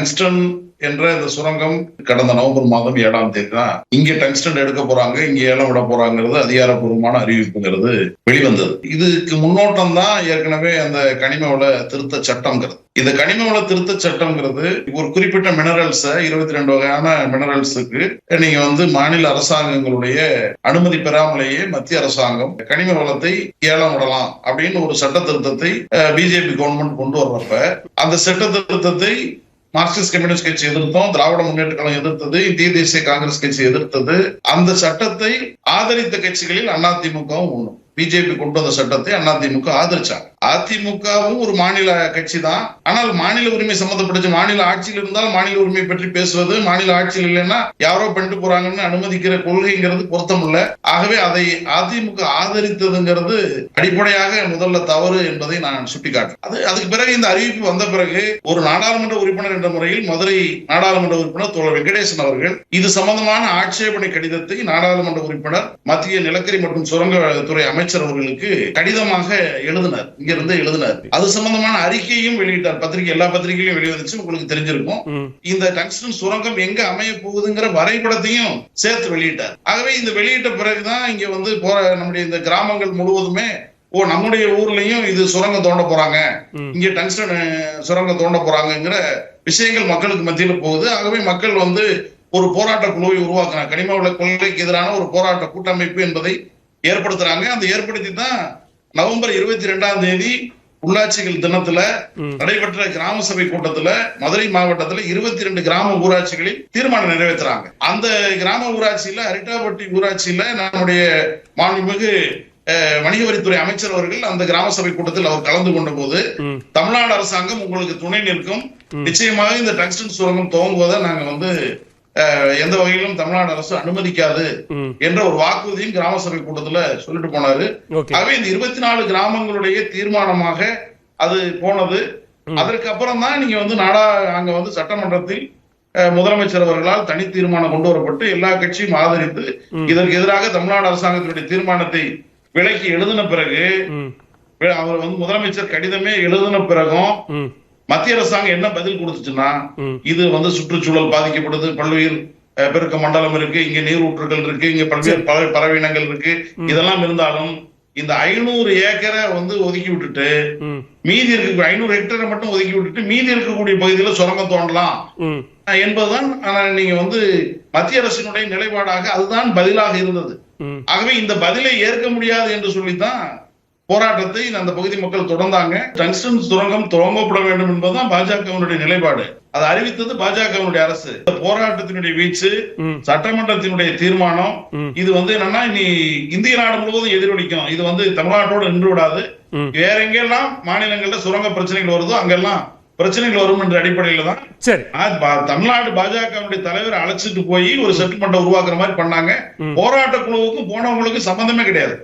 Tungsten என்ற இந்த சுரங்கம் கடந்த நவம்பர் மாதம் ஏழாம் தேதி தான் இங்க டங்ஸ்டன் எடுக்க போறாங்க இங்க ஏலம் விட போறாங்கிறது அதிகாரப்பூர்வமான அறிவிப்புங்கிறது வெளிவந்தது. இதுக்கு முன்னோட்டம் தான் ஏற்கனவே அந்த கனிம வள திருத்த சட்டம்ங்கிறது. இந்த கனிம வள திருத்த சட்டம்ங்கிறது ஒரு குறிப்பிட்ட மினரல்ஸ இருபத்தி ரெண்டு வகையான மினரல்ஸுக்கு நீங்க வந்து மாநில அரசாங்கங்களுடைய அனுமதி பெறாமலேயே மத்திய அரசாங்கம் கனிம வளத்தை ஏலம் விடலாம் அப்படின்னு ஒரு சட்ட திருத்தத்தை பிஜேபி கவர்மெண்ட் கொண்டு வர்றப்ப அந்த சட்ட திருத்தத்தை மார்க்சிஸ்ட் கம்யூனிஸ்ட் கட்சி எதிர்த்தோம் திராவிட முன்னேற்ற கழகம் எதிர்த்தது இந்திய தேசிய காங்கிரஸ் கட்சி எதிர்த்தது. அந்த சட்டத்தை ஆதரித்த கட்சிகளில் அதிமுகவும் ஒண்ணும் பிஜேபி கொண்டு வந்த சட்டத்தை அதிமுக ஆதரிச்சாங்க. அதிமுகவும் ஒரு மாநில கட்சி தான் ஆனால் மாநில உரிமை சம்பந்தப்பட்ட மாநில ஆட்சியில் இருந்தால் மாநில உரிமை பற்றி பேசுவது மாநில ஆட்சியில் இல்லைன்னா யாரோ பண்ணிட்டு போறாங்கன்னு அனுமதிக்கிற கொள்கைங்கிறது பொருத்தம் இல்ல ஆகவே அதை அதிமுக ஆதரித்ததுங்கிறது அடிப்படையாக முதல்ல தவறு என்பதை நான் சுட்டிக்காட்டேன் அது அதுக்கு பிறகு இந்த அறிவிப்பு வந்த பிறகு ஒரு நாடாளுமன்ற உறுப்பினர் என்ற முறையில் மதுரை நாடாளுமன்ற உறுப்பினர் தோழர் வெங்கடேசன் அவர்கள் இது சம்பந்தமான ஆட்சேபனை கடிதத்தை நாடாளுமன்ற உறுப்பினர் மத்திய நிலக்கரி மற்றும் சுரங்கத்துறை அமைச்சர் அவர்களுக்கு கடிதமாக எழுதினார். இங்க இருந்து எழுதினார். அது சம்பந்தமான அறிக்கையும் வெளியிட்டார். பத்திரிகை எல்லா பத்திரிகையிலும் வெளிவந்துச்சு. உங்களுக்கு தெரிஞ்சிருக்கும். இந்த டங்ஸ்டன் சுரங்கம் எங்க அமைய போகுதுங்கிற வரைபடத்தையும் சேர்த்து வெளியிட்டார். ஆகவே இந்த வெளியிட்ட பிறகுதான் இங்க வந்து போற நம்முடைய இந்த கிராமங்கள் முழுவதுமே ஓ நம்முடைய ஊர்லயும் இது சுரங்கம் தோண்ட போறாங்க. இங்க டங்ஸ்டன் சுரங்கம் தோண்ட போறாங்கங்கிற விஷயங்கள் மக்களுக்கு மத்தியில போகுது. ஆகவே மக்கள் வந்து ஒரு போராட்ட குழுவை உருவாக்குறாங்க. கனிம வள கொள்கைக்கு எதிரான ஒரு போராட்ட கூட்டமைப்பு என்பதை ஏற்படுத்துறாங்க அந்த ஏற்படுத்தி தான் நவம்பர் இருபத்தி ரெண்டாம் தேதி உள்ளாட்சிகள் தினத்துல. நடைபெற்ற கிராம சபை கூட்டத்துல மதுரை மாவட்டத்துல இருபத்தி ரெண்டு கிராம ஊராட்சிகளில் தீர்மானம் நிறைவேற்றுறாங்க அந்த கிராம ஊராட்சியில அரிட்டாப்பட்டி ஊராட்சியில நம்முடைய மாண்புமிகு வணிக வரித்துறை அமைச்சர் அவர்கள் அந்த கிராம சபை கூட்டத்தில் அவர் கலந்து கொண்ட போது தமிழ்நாடு அரசாங்கம் உங்களுக்கு துணை நிற்கும். நிச்சயமாக இந்த டங்ஸ்டன் சுரங்கம் துவங்குவதை நாங்க வந்து எந்த வகையிலும் தமிழ்நாடு அரசு அனுமதிக்காது. என்ற ஒரு வாக்குறுதியும் கிராம சபை கூட்டத்துல சொல்லிட்டு போனாரு ஆகவே இந்த இருபத்தி நாலு கிராமங்களுடைய தீர்மானமாக அது போனது. அதற்கு அப்புறம் தான் நீங்க வந்து நாடா அங்க வந்து சட்டமன்றத்தில் முதலமைச்சர் அவர்களால் தனி தீர்மானம் கொண்டு வரப்பட்டு எல்லா கட்சியும் ஆதரித்து. இதற்கு எதிராக தமிழ்நாடு அரசாங்கத்தினுடைய தீர்மானத்தை விலக்கி எழுதின பிறகு அவர் வந்து முதலமைச்சர் கடிதமே எழுதின பிறகும் மத்திய அரசாங்கம் என்ன பதில் கொடுத்துச்சுன்னா. இது வந்து சுற்றுச்சூழல் பாதிக்கப்படுது பல்வேறு பெருக்க மண்டலம் இருக்கு இங்க நீரூற்றுகள் இருக்கு இங்க பல்வேறு பல பறவையினங்கள் இருக்கு. இதெல்லாம் இருந்தாலும் இந்த ஐநூறு ஏக்கரை வந்து ஒதுக்கி விட்டுட்டு மீதி இருக்க ஐநூறு ஹெக்டரை மட்டும் ஒதுக்கி விட்டுட்டு மீதி இருக்கக்கூடிய பகுதியில சுரங்கம் தோண்டலாம். என்பதுதான் ஆனா, நீங்க வந்து மத்திய அரசினுடைய நிலைப்பாடாக அதுதான் பதிலாக இருந்தது. ஆகவே இந்த பதிலை ஏற்க முடியாது என்று சொல்லித்தான் போராட்டத்தை அந்த பகுதி மக்கள் தொடர்ந்தாங்க டங்ஸ்டன் சுரங்கம் துவங்கப்பட வேண்டும் என்பதுதான் பாஜகவினுடைய நிலைப்பாடு அதை அறிவித்தது பாஜகவினுடைய அரசு இந்த போராட்டத்தினுடைய வீச்சு. சட்டமன்றத்தினுடைய தீர்மானம். இது வந்து என்னன்னா இனி இந்திய நாடு முழுவதும் எதிரொலிக்கும் இது வந்து தமிழ்நாட்டோடு நின்று விடாது. வேற எங்கெல்லாம் மாநிலங்கள்ல சுரங்க பிரச்சனைகள் வருதோ அங்கெல்லாம் பிரச்சனைகள் வரும் என்ற அடிப்படையில தான் சரி தமிழ்நாடு பாஜகவுடைய தலைவர் அழைச்சிட்டு போய் ஒரு செட்டில்மெண்ட் உருவாக்குற மாதிரி பண்ணாங்க. போராட்ட குழுவுக்கும் போனவங்களுக்கு சம்பந்தமே கிடையாது